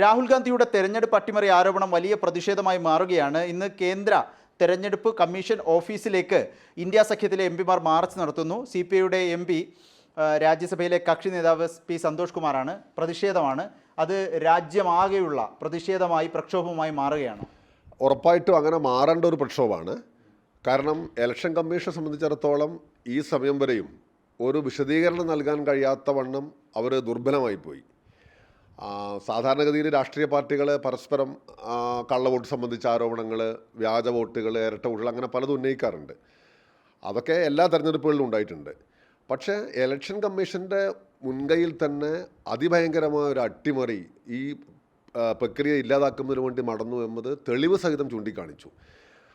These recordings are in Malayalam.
രാഹുൽ ഗാന്ധിയുടെ തെരഞ്ഞെടുപ്പ് അട്ടിമറി ആരോപണം വലിയ പ്രതിഷേധമായി മാറുകയാണ്. ഇന്ന് കേന്ദ്ര തെരഞ്ഞെടുപ്പ് കമ്മീഷൻ ഓഫീസിലേക്ക് ഇന്ത്യ സഖ്യത്തിലെ എം പിമാർ മാർച്ച് നടത്തുന്നു. സി പി ഐയുടെ എം പി രാജ്യസഭയിലെ കക്ഷി നേതാവ് പി സന്തോഷ് കുമാറാണ്. പ്രതിഷേധമാണ്. അത് രാജ്യമാകെയുള്ള പ്രതിഷേധമായി പ്രക്ഷോഭമായി മാറുകയാണ്. ഉറപ്പായിട്ടും അങ്ങനെ മാറേണ്ട ഒരു പ്രക്ഷോഭമാണ്. കാരണം ഇലക്ഷൻ കമ്മീഷനെ സംബന്ധിച്ചിടത്തോളം ഈ സമയം വരെയും ഒരു വിശദീകരണം നൽകാൻ കഴിയാത്ത വണ്ണം അവർ ദുർബലമായി പോയി സാധാരണഗതിയിൽ രാഷ്ട്രീയ പാർട്ടികൾ പരസ്പരം കള്ള കള്ളവോട്ട് സംബന്ധിച്ച ആരോപണങ്ങൾ വ്യാജ വോട്ടുകൾ ഇരട്ട വോട്ടുകൾ അങ്ങനെ പലതും ഉന്നയിക്കാറുണ്ട്. അതൊക്കെ എല്ലാ തെരഞ്ഞെടുപ്പുകളിലും ഉണ്ടായിട്ടുണ്ട്. പക്ഷേ ഇലക്ഷൻ കമ്മീഷന്റെ മുൻകൈയിൽ തന്നെ അതിഭയങ്കരമായ ഒരു അട്ടിമറി ഈ പ്രക്രിയ ഇല്ലാതാക്കുന്നതിന് വേണ്ടി നടന്നു എന്നത് തെളിവ് സഹിതം ചൂണ്ടിക്കാണിച്ചു.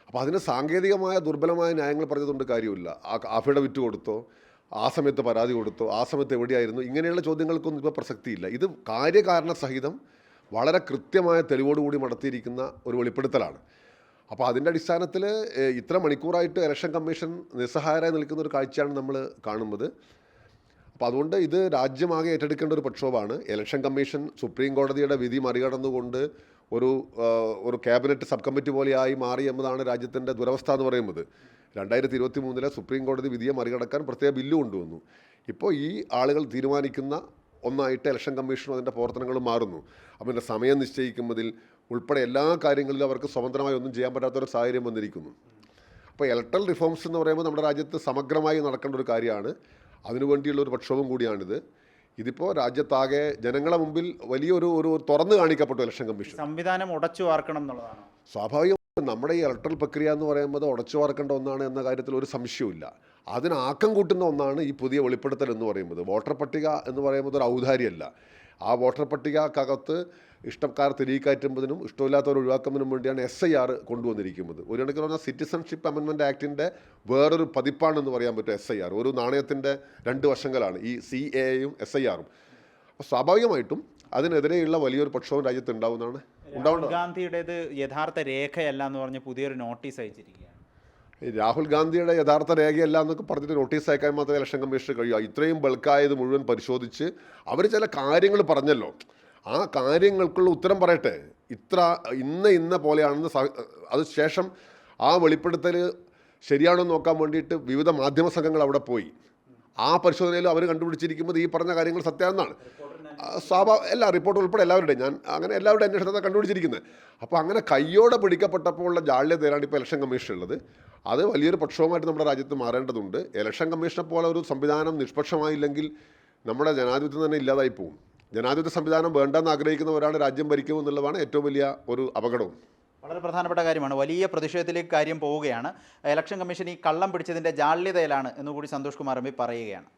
അപ്പോൾ അതിന് സാങ്കേതികമായ ദുർബലമായ ന്യായങ്ങൾ പറഞ്ഞതുകൊണ്ട് കാര്യമില്ല. ആ അഫിഡവിറ്റ് കൊടുത്തോ ആ സമയത്ത് പരാതി കൊടുത്തു ആ സമയത്ത് എവിടെയായിരുന്നു? ഇങ്ങനെയുള്ള ചോദ്യങ്ങൾക്കൊന്നും ഇപ്പോൾ പ്രസക്തിയില്ല. ഇത് കാര്യകാരണ സഹിതം വളരെ കൃത്യമായ തെളിവോടുകൂടി നടത്തിയിരിക്കുന്ന ഒരു വെളിപ്പെടുത്തലാണ്. അപ്പോൾ അതിന്റെ അടിസ്ഥാനത്തിൽ ഇത്ര മണിക്കൂറായിട്ട് ഇലക്ഷൻ കമ്മീഷൻ നിസ്സഹായരായി നിൽക്കുന്ന ഒരു കാഴ്ചയാണ് നമ്മൾ കാണുന്നത്. അപ്പോൾ അതുകൊണ്ട് ഇത് രാജ്യമാകെ ഏറ്റെടുക്കേണ്ട ഒരു പ്രക്ഷോഭമാണ്. ഇലക്ഷൻ കമ്മീഷൻ സുപ്രീം കോടതിയുടെ വിധി മറികടന്നുകൊണ്ട് ഒരു ഒരു ക്യാബിനറ്റ് സബ് കമ്മിറ്റി പോലെയായി മാറി എന്നതാണ് രാജ്യത്തിന്റെ ദുരവസ്ഥ എന്ന് പറയുന്നത്. രണ്ടായിരത്തി ഇരുപത്തി മൂന്നിലെ സുപ്രീം കോടതി വിധിയെ മറികടക്കാൻ പ്രത്യേക ബില്ല് കൊണ്ടുവന്നു. ഇപ്പോൾ ഈ ആളുകൾ തീരുമാനിക്കുന്ന ഒന്നായിട്ട് ഇലക്ഷൻ കമ്മീഷനും അതിന്റെ പ്രവർത്തനങ്ങളും മാറുന്നു. അവന്റെ സമയം നിശ്ചയിക്കുന്നതിൽ ഉൾപ്പെടെ എല്ലാ കാര്യങ്ങളിലും അവർക്ക് സ്വതന്ത്രമായി ഒന്നും ചെയ്യാൻ പറ്റാത്തൊരു സാഹചര്യം വന്നിരിക്കുന്നു. അപ്പോൾ ഇലക്ട്രൽ റിഫോംസ് എന്ന് പറയുമ്പോൾ നമ്മുടെ രാജ്യത്ത് സമഗ്രമായി നടക്കേണ്ട ഒരു കാര്യമാണ്. അതിനുവേണ്ടിയുള്ള ഒരു പ്രക്ഷോഭം കൂടിയാണിത്. ഇതിപ്പോൾ രാജ്യത്താകെ ജനങ്ങളെ മുമ്പിൽ വലിയൊരു ഒരു തുറന്നു കാണിക്കപ്പെട്ടു ഇലക്ഷൻ കമ്മീഷൻ. സംവിധാനം ഉടച്ചു വാർക്കണം എന്നുള്ളതാണ്. സ്വാഭാവികം നമ്മുടെ ഈ ഇലക്ട്രൽ പ്രക്രിയ എന്ന് പറയുമ്പോൾ ഉടച്ചു വാർക്കേണ്ട ഒന്നാണ് എന്ന കാര്യത്തിൽ ഒരു സംശയവുമില്ല. അതിന് ആക്കം കൂട്ടുന്ന ഒന്നാണ് ഈ പുതിയ വെളിപ്പെടുത്തൽ എന്ന് പറയുന്നത്. വോട്ടർ പട്ടിക എന്ന് പറയുന്നത് ഒരു ഔദാര്യമല്ല. ആ വോട്ടർ പട്ടികക്കകത്ത് ഇഷ്ടക്കാർ തിരികയറ്റുന്നതിനും ഇഷ്ടമില്ലാത്തവർ ഒഴിവാക്കുന്നതിനും വേണ്ടിയാണ് എസ് ഐ ആർ കൊണ്ടുവന്നിരിക്കുന്നത്. ഒരു കണക്കിന് പറഞ്ഞാൽ സിറ്റിസൺഷിപ്പ് അമെൻമെന്റ് ആക്ടിന്റെ വേറൊരു പതിപ്പാണെന്ന് പറയാൻ പറ്റും എസ് ഐ ആർ ഒരു നാണയത്തിന്റെ രണ്ട് വശങ്ങളാണ് ഈ സി എ എയും എസ് ഐ ആറും അപ്പോൾ സ്വാഭാവികമായിട്ടും അതിനെതിരെയുള്ള വലിയൊരു പക്ഷവും രാജ്യത്ത് ഉണ്ടാവുന്നതാണ് രാഹുൽ ഗാന്ധിയുടേത് യഥാർത്ഥ രേഖയല്ല എന്ന് പറഞ്ഞ് പുതിയൊരു നോട്ടീസ് അയച്ചിരിക്കുകയാണ്. രാഹുൽ ഗാന്ധിയുടെ യഥാർത്ഥ രേഖയല്ല എന്നൊക്കെ പറഞ്ഞിട്ട് നോട്ടീസ് അയക്കാൻ മാത്രമേ ഇലക്ഷൻ കമ്മീഷന് കഴിയൂ. ഇത്രയും ബൾക്കായത് മുഴുവൻ പരിശോധിച്ച് അവർ ചില കാര്യങ്ങൾ പറഞ്ഞല്ലോ. ആ കാര്യങ്ങൾക്കുള്ള ഉത്തരം പറയട്ടെ. ഇത്ര ഇന്ന ഇന്ന പോലെയാണെന്ന് അത് ശേഷം ആ വെളിപ്പെടുത്തൽ ശരിയാണോ നോക്കാൻ വേണ്ടിയിട്ട് വിവിധ മാധ്യമ സംഘങ്ങൾ അവിടെ പോയി. ആ പരിശോധനയിൽ അവർ കണ്ടുപിടിച്ചിരിക്കുന്നത് ഈ പറഞ്ഞ കാര്യങ്ങൾ സത്യമെന്നാണ് സ്വാഭാവിക എല്ലാ റിപ്പോർട്ട് ഉൾപ്പെടെ എല്ലാവരുടെയും ഞാൻ അങ്ങനെ എല്ലാവരുടെ അന്വേഷണത്തെ കണ്ടുപിടിച്ചിരിക്കുന്നത്. അപ്പോൾ അങ്ങനെ കയ്യോടെ പിടിക്കപ്പെട്ടപ്പോൾ ഉള്ള ജാള്യതയിലാണ് ഇപ്പോൾ ഇലക്ഷൻ കമ്മീഷൻ ഉള്ളത്. അത് വലിയൊരു പ്രക്ഷോഭമായിട്ട് നമ്മുടെ രാജ്യത്ത് മാറേണ്ടതുണ്ട്. ഇലക്ഷൻ കമ്മീഷനെ പോലെ ഒരു സംവിധാനം നിഷ്പക്ഷമായില്ലെങ്കിൽ നമ്മുടെ ജനാധിപത്യം തന്നെ ഇല്ലാതായി പോകും ജനാധിപത്യ സംവിധാനം വേണ്ടെന്ന് ആഗ്രഹിക്കുന്നവരാണ് രാജ്യം ഭരിക്കുമെന്നുള്ളതാണ് ഏറ്റവും വലിയ ഒരു അപകടവും. വളരെ പ്രധാനപ്പെട്ട കാര്യമാണ്. വലിയ പ്രതിഷേധത്തിലേക്ക് കാര്യം പോവുകയാണ്. ഇലക്ഷൻ കമ്മീഷൻ ഈ കള്ളം പിടിച്ചതിന്റെ ജാള്യതയിലാണ് എന്നുകൂടി സന്തോഷ് കുമാർ എം പറയുകയാണ്.